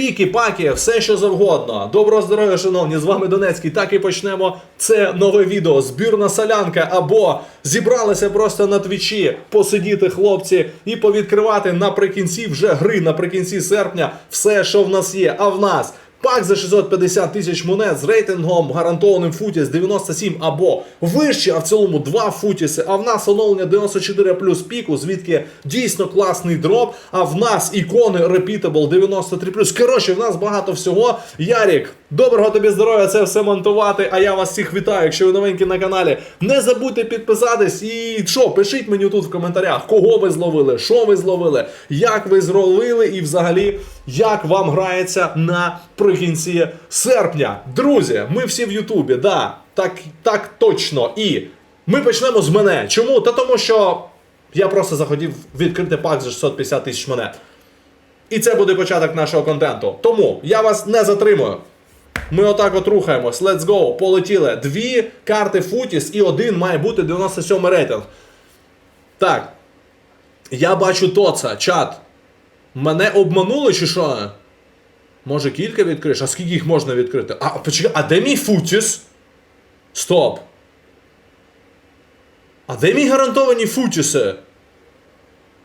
Піки, паки, все що завгодно. Доброго здоров'я, шановні! З вами Донецький. Так і почнемо. Це нове відео. Збірна солянка або зібралися просто на твічі посидіти хлопці і повідкривати наприкінці вже гри, наприкінці серпня, все, що в нас є. А в нас Пак за 650 тисяч монет з рейтингом гарантованим футіс 97 або вище, а в цілому 2 футіси. А в нас оновлення 94 плюс піку, звідки дійсно класний дроп. А в нас ікони Repeatable 93 плюс. Коротше, в нас багато всього. Ярік, доброго тобі здоров'я, це все монтувати. А я вас всіх вітаю, якщо ви новенькі на каналі. Не забудьте підписатись і що, пишіть мені тут в коментарях, кого ви зловили, що ви зловили, як ви зловили і взагалі як вам грається наприкінці серпня. Друзі, ми всі в Ютубі, да, так, так точно. І ми почнемо з мене. Чому? Та тому що я просто захотів відкрити пак за 650 тисяч монет. І це буде початок нашого контенту. Тому я вас не затримую. Ми отак от рухаємось. Let's go. Полетіли. Дві карти Футіс і один має бути 97 рейтинг. Так. Я бачу Тоца, чат. Мене обманули чи що? Може кілька відкриєш? А скільки їх можна відкрити? А, почекай, а де мій Футіс? Стоп. А де мій гарантовані Футіси?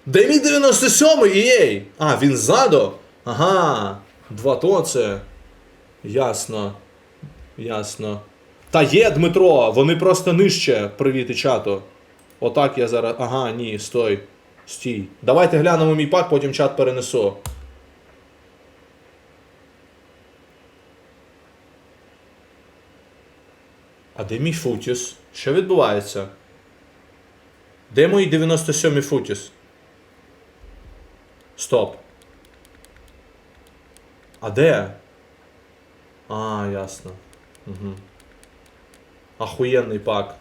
Де мій 97-й єй? А, він ззаду? Ага. Два тоци. Ясно. Ясно. Та є, Дмитро, вони просто нижче. Привіт і чату. Отак я зараз. Ага, ні, стой. Стій. Давайте глянемо мій пак, потім чат перенесу. А де мій футіс? Що відбувається? Де мої 97 футіс? Стоп. А де? А, ясно. Угу. Ахуєнний пак.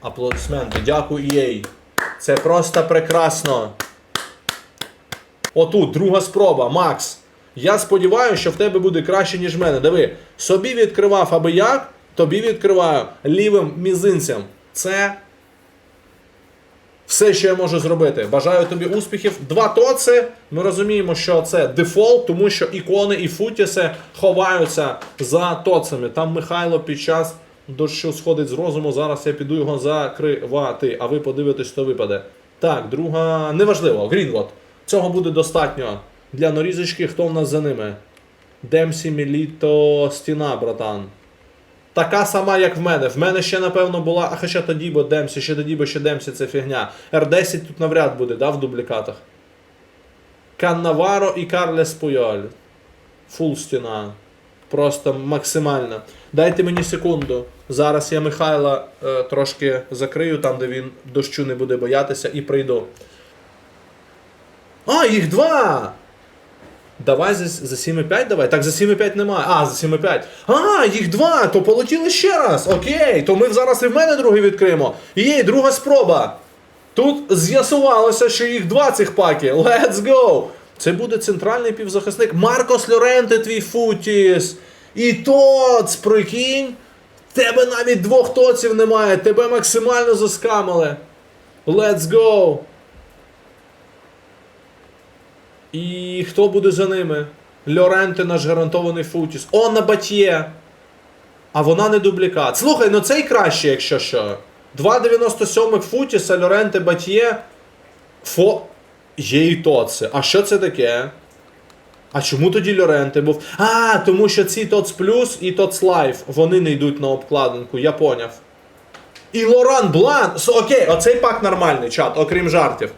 Аплодисменти. Дякую, EA. Це просто прекрасно. Отут, друга спроба, Макс. Я сподіваюся, що в тебе буде краще, ніж в мене. Диви, собі відкривав аби як, тобі відкриваю лівим мізинцем. Це все, що я можу зробити. Бажаю тобі успіхів. Два тоци. Ми розуміємо, що це дефолт, тому що ікони і футіси ховаються за тоцами. Там Михайло під час дощу сходить з розуму. Зараз я піду його закривати. А ви подивитесь, що випаде. Так, друга. Неважливо, Грінвот. Цього буде достатньо для нарізочки. Хто в нас за ними? Демсі, Міліто, стіна, братан. Така сама, як в мене. В мене ще, напевно, була. А хоча тоді, бо Демсі, ще тоді, бо ще Демсі це фігня. R10 тут навряд буде, да, в дублікатах. Каннаваро і Карлес Пуйоль. Фул стіна. Просто максимально. Дайте мені секунду. Зараз я Михайла е, трошки закрию, там, де він дощу не буде боятися, і прийду. А, їх два! Давай за, за 7,5 давай. Так, за 7,5 немає. А, за 7,5. А, їх два, то полетіли ще раз. Окей, то ми зараз і в мене другий відкриємо. Є, друга спроба. Тут з'ясувалося, що їх два цих паки. Let's go! Це буде центральний півзахисник. Маркос Лоренте, твій футіс. І тоц, прикинь. Тебе навіть двох тоців немає. Тебе максимально заскамили. Let's go! І хто буде за ними? Лоренте наш гарантований футіс. О, на батє. А вона не дублікат. Слухай, ну цей краще, якщо що. 2,97 футіса, Лоренте Батє. Фо. Є і тоци. А що це таке? А чому тоді Лоренте був? А, тому що ці Тоц Плюс і Тоц Лайф, вони не йдуть на обкладинку, я поняв. І Лоран Блан. Окей, оцей пак нормальний чат, окрім жартів.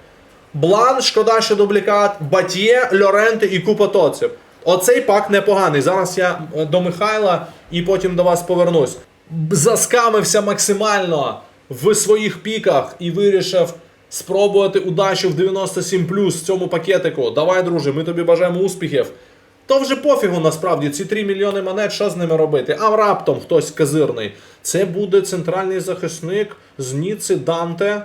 Блан, шкода, що дублікат, Батє, Лоренте і купа тоців. Оцей пак непоганий. Зараз я е, до Михайла і потім до вас повернусь. Заскамився максимально в своїх піках і вирішив спробувати удачу в 97 в цьому пакетику. Давай, друже, ми тобі бажаємо успіхів. То вже пофігу насправді, ці 3 мільйони монет, що з ними робити? А раптом хтось казирний. Це буде центральний захисник з Ніци Данте.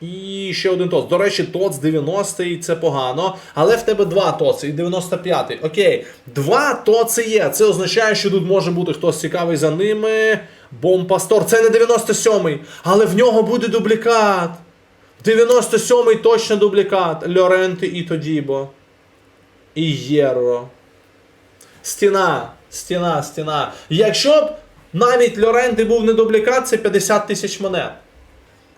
І ще один тоц. До речі, тоц 90-й це погано, але в тебе два тоци і 95-й. Окей, два тоци є. Це означає, що тут може бути хтось цікавий за ними. Бомпастор. Це не 97-й, але в нього буде дублікат. 97-й точно дублікат. Льоренти і Тодібо. І євро. Стіна, стіна, стіна. Якщо б навіть Лоренти був не дублікат, це 50 тисяч монет.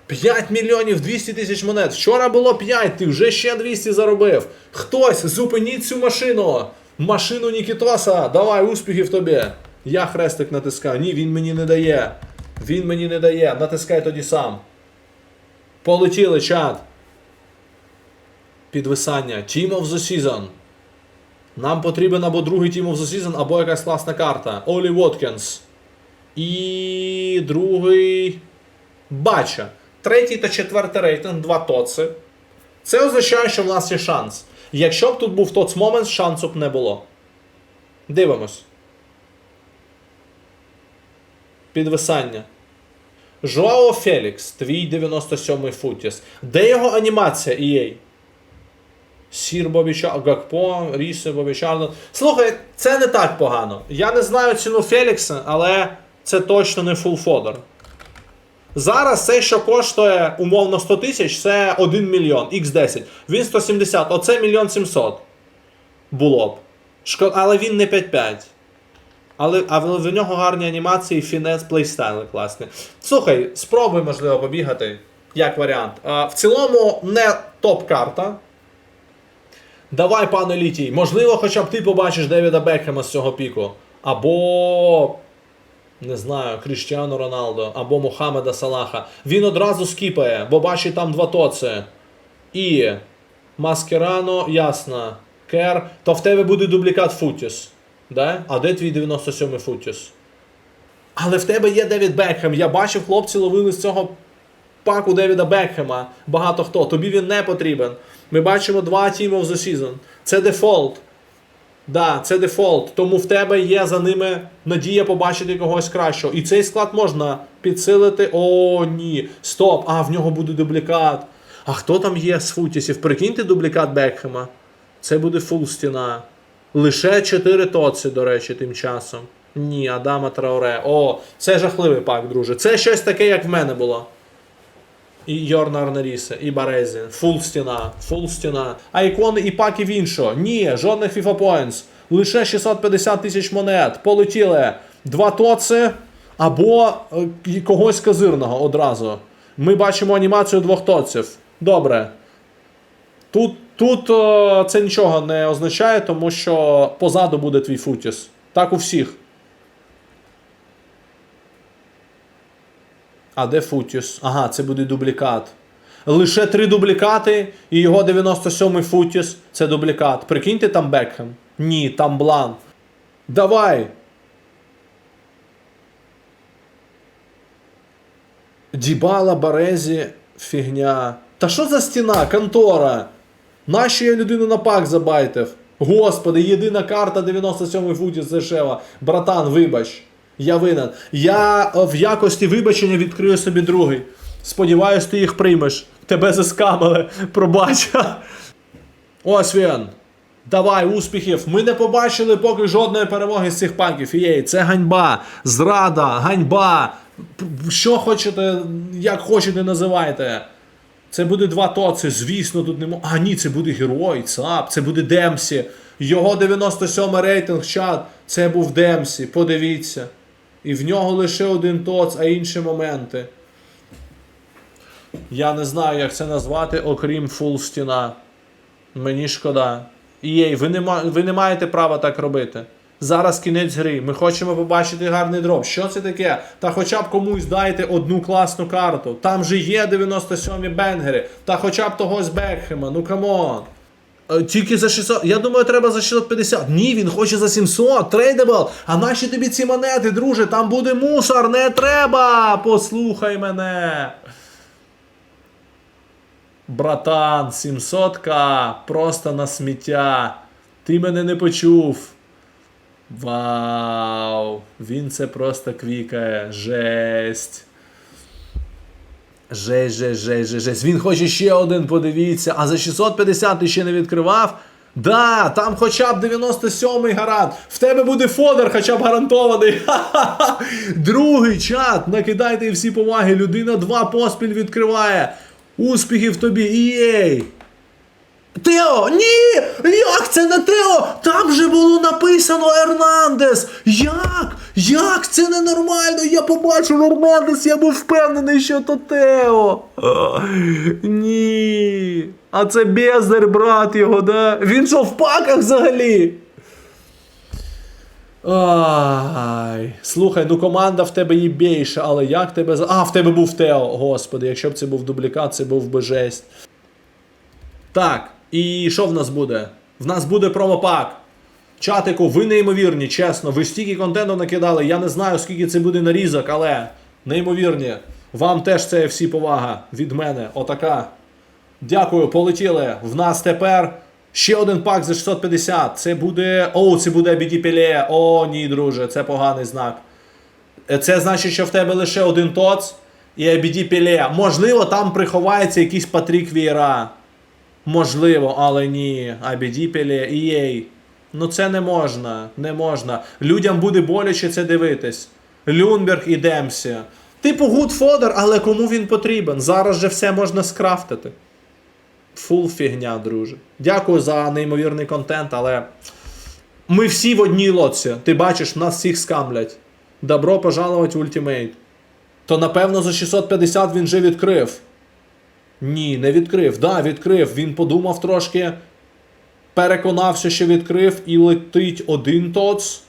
5 мільйонів 200 тисяч монет. Вчора було 5, ти вже ще 200 заробив. Хтось, зупиніть цю машину. Машину Нікітоса. Давай, успіхів тобі. Я хрестик натискаю. Ні, він мені не дає. Він мені не дає. Натискай тоді сам. Полетіли, чат. Підвисання. Team of the Season. Нам потрібен або другий Team of the Season, або якась класна карта. Олі Воткінс. І другий. Бача. Третій та четвертий рейтинг, два тоци. Це означає, що в нас є шанс. Якщо б тут був тоц момент, шансу б не було. Дивимось. Підвисання. Жоао Фелікс, твій 97-й футіс. Де його анімація EA? Сір Бобічар, Гакпо, Рісе Бобічардо. Слухай, це не так погано. Я не знаю ціну Фелікса, але це точно не фул фодер. Зараз це, що коштує умовно 100 тисяч, це 1 мільйон, X10. Він 170, оце мільйон 700 було б. Але він не 5-5. Але а в, в нього гарні анімації, фінес, плейстайли класні. Слухай, спробуй, можливо, побігати, як варіант. А, в цілому не топ-карта. Давай, пане Літій, можливо, хоча б ти побачиш Девіда Бекхема з цього піку. Або. Не знаю, Кріштіану Роналдо або Мохамеда Салаха. Він одразу скіпає, бо бачить там два тоци. І Маскерано, ясно. Кер. То в тебе буде дублікат Футіс. Да? А де твій 97-й Футіс? Але в тебе є Девід Бекхем. Я бачив, хлопці ловили з цього паку Девіда Бекхема. Багато хто. Тобі він не потрібен. Ми бачимо два Team of the Season. Це дефолт. Да, це дефолт. Тому в тебе є за ними надія побачити когось кращого. І цей склад можна підсилити. О, ні. Стоп. А, в нього буде дублікат. А хто там є з футісів? Прикиньте дублікат Бекхема. Це буде фул стіна. Лише 4 тоці, до речі, тим часом. Ні, Адама Трауре. О, це жахливий пак, друже. Це щось таке, як в мене було. І Йорна Арнаріса, і Барезі. Фул стіна, фул стіна. А ікони і паки в іншого. Ні, жодних FIFA Points. Лише 650 тисяч монет. Полетіли два тоци або е, когось казирного одразу. Ми бачимо анімацію двох тоців. Добре. Тут, тут е, це нічого не означає, тому що позаду буде твій футіс. Так у всіх. А де Футіс? Ага, це буде дублікат. Лише три дублікати, і його 97-й Футіс це дублікат. Прикиньте там Бекхем. Ні, там Блан. Давай. Дібала, Барезі, фігня. Та що за стіна? Контора? Нащо я людину на пак забайтив? Господи, єдина карта 97 футів дешева. Братан, вибач. Я винен. Я е, в якості вибачення відкрию собі другий. Сподіваюсь, ти їх приймеш. Тебе заскамили. Пробач. Ось він. Давай, успіхів. Ми не побачили поки жодної перемоги з цих паків. Єй, це ганьба, зрада, ганьба. Що хочете, як хочете, називайте. Це буде два тоци, звісно, тут не мо- А, ні, це буде герой, ЦАП, це буде Демсі. Його 97 рейтинг чат. Це був Демсі. Подивіться. І в нього лише один тоц, а інші моменти. Я не знаю, як це назвати, окрім фул стіна. Мені шкода. Ієй, ви не, ви не маєте права так робити. Зараз кінець гри. Ми хочемо побачити гарний дроп. Що це таке? Та хоча б комусь дайте одну класну карту. Там же є 97 бенгери. Та хоча б того з Бекхема. Ну камон. Е, Тільки за 600. Я думаю, треба за 650. Ні, він хоче за 700. Трейдебл. А наші тобі ці монети, друже? Там буде мусор. Не треба. Послухай мене. Братан, 700к. Просто на сміття. Ти мене не почув. Вау. Він це просто квікає. Жесть. Жесть, жесть, жесть, жесть, жесть. Він хоче ще один, подивіться. А за 650 ти ще не відкривав? Да, там хоча б 97-й гарант. В тебе буде фодер, хоча б гарантований. Ха-ха-ха. Другий чат. Накидайте всі поваги. Людина два поспіль відкриває. Успіхів тобі, EA. Тео, ні! Як це не Тео? Там же було написано Ернандес. Як? Як це ненормально? Я побачив Ернандес, я був впевнений, що то Тео. Ай, Ні. А це Бездар, брат його, да? Він що в паках взагалі? Ай, слухай, ну команда в тебе є більше, але як тебе. А, в тебе був Тео. Господи, якщо б це був дублікат, це був би жесть. Так, і що в нас буде? В нас буде промопак. Чатику, ви неймовірні, чесно. Ви стільки контенту накидали. Я не знаю, скільки це буде нарізок, але неймовірні. Вам теж це всі повага від мене. Отака. Дякую, полетіли. В нас тепер ще один пак за 650. Це буде. О, це буде Пеле. О, ні, друже, це поганий знак. Е, Це значить, що в тебе лише один тоц і BD Пеле. Можливо, там приховається якийсь Патрік Вієра. Можливо, але ні. Пеле, EA. Ну це не можна. Не можна. Людям буде боляче це дивитись. Люнберг і Демсі. Типу гуд фодер, але кому він потрібен? Зараз же все можна скрафтити. Фул фігня, друже. Дякую за неймовірний контент, але ми всі в одній лодці. Ти бачиш, нас всіх скамлять. Добро пожаловать в ультимейт. То напевно за 650 він же відкрив. Ні, не відкрив. Да, відкрив. Він подумав трошки, переконався, що відкрив, і летить один тоц.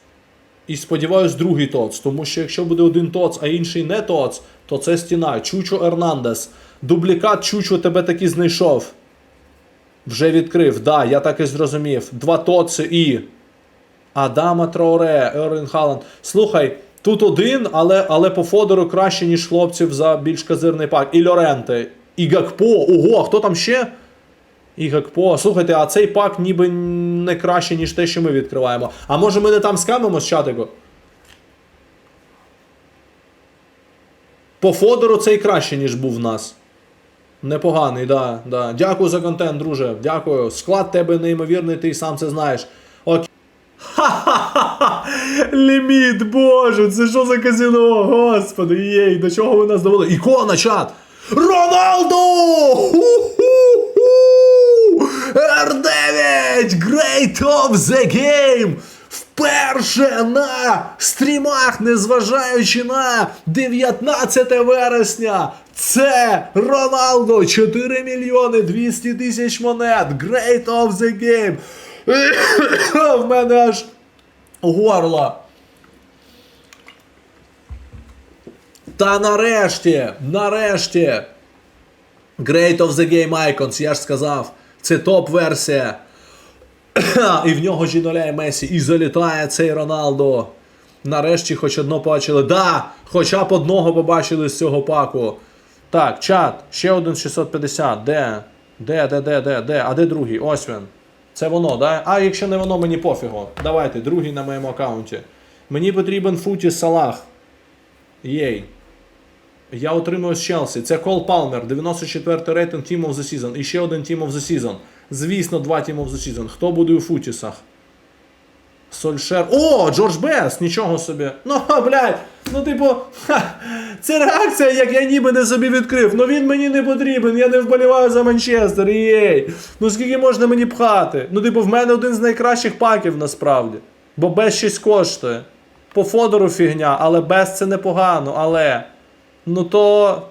І сподіваюсь, другий тоц. Тому що якщо буде один тоц, а інший не тоц, то це стіна. Чучо Ернандес. Дублікат Чучо тебе таки знайшов. Вже відкрив. Да, я так і зрозумів. Два тоци і. Адама Троуре, Ерлін Халанд. Слухай, тут один, але, але по Фодору краще, ніж хлопців за більш казирний пак. І Лоренте, і Гакпо. Ого, а хто там ще? І Гакпо. Слухайте, а цей пак ніби не краще, ніж те, що ми відкриваємо. А може ми не там скамимо з чатику? По Фодору цей краще, ніж був в нас. Непоганий, да, да. Дякую за контент, друже. Дякую. Склад тебе неймовірний, ти сам це знаєш. Окей. Ха-ха-ха! Ліміт, боже, це що за казино? Господи, єй, до чого ви нас довели? Ікона, чат! Роналду! Ху-ху-ху! R9! Great of the Game! Вперше на стрімах, незважаючи на 19 вересня. Це Роналдо 4 мільйони 200 тисяч монет. Great of the Game. В мене аж горло. Та нарешті, нарешті. Great of the Game Icons, я ж сказав, це топ-версія. і в нього жіноля і Месі. І залітає цей Роналдо. Нарешті хоч одно побачили. Да! Хоча б одного побачили з цього паку. Так, чат, ще один 650. Де? Де, де, де, де, де? А де другий? Ось він. Це воно, да? А якщо не воно, мені пофігу. Давайте, другий на моєму аккаунті. Мені потрібен Футі Салах. Єй. Я отримую з Челсі. Це Кол Палмер, 94 рейтинг Team of the Season. І ще один Team of the Season. Звісно, два Team of the Season. Хто буде у Футісах? Сольшер. О, Джордж Бест! Нічого собі. Ну, блядь, ну типу, ха, це реакція, як я ніби не собі відкрив. Ну він мені не потрібен, я не вболіваю за Манчестер. Єй. Ну скільки можна мені пхати? Ну, типу, в мене один з найкращих паків насправді. Бо без щось коштує. По Фодору фігня, але без це непогано, але. Ну то.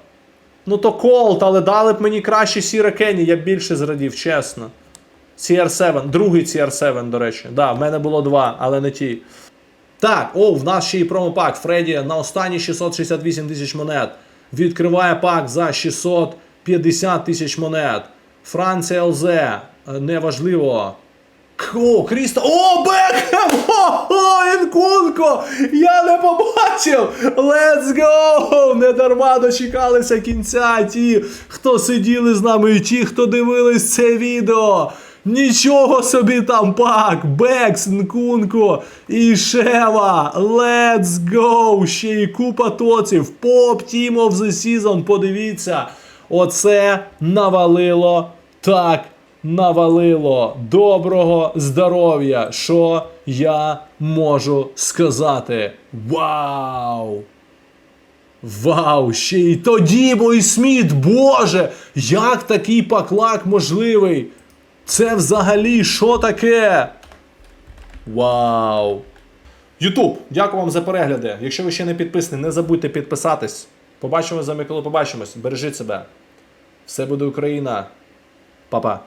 Ну то колт, але дали б мені краще Сіра Кенні, я б більше зрадів, чесно. CR7, другий CR7, до речі. Да, в мене було два, але не ті. Так, о, в нас ще і промопак. Фредді на останні 668 тисяч монет. Відкриває пак за 650 тисяч монет. Франція ЛЗ. е, Неважливо. О, Кріста. О, Бекхем! О, о, Я не побачив! Let's go! Не дарма дочекалися кінця ті, хто сиділи з нами, і ті, хто дивились це відео. Нічого собі там пак! Бекс, Нкунко і Шева! Let's go! Ще й купа тоців. Поп Team of the Season. Подивіться. Оце навалило так навалило доброго здоров'я, що я можу сказати. Вау! Вау! Ще й тоді, і Сміт, Боже! Як такий паклак можливий? Це взагалі що таке? Вау! Ютуб, дякую вам за перегляди. Якщо ви ще не підписані, не забудьте підписатись. Побачимо з вами, коли побачимось. Бережіть себе. Все буде Україна. Па-па.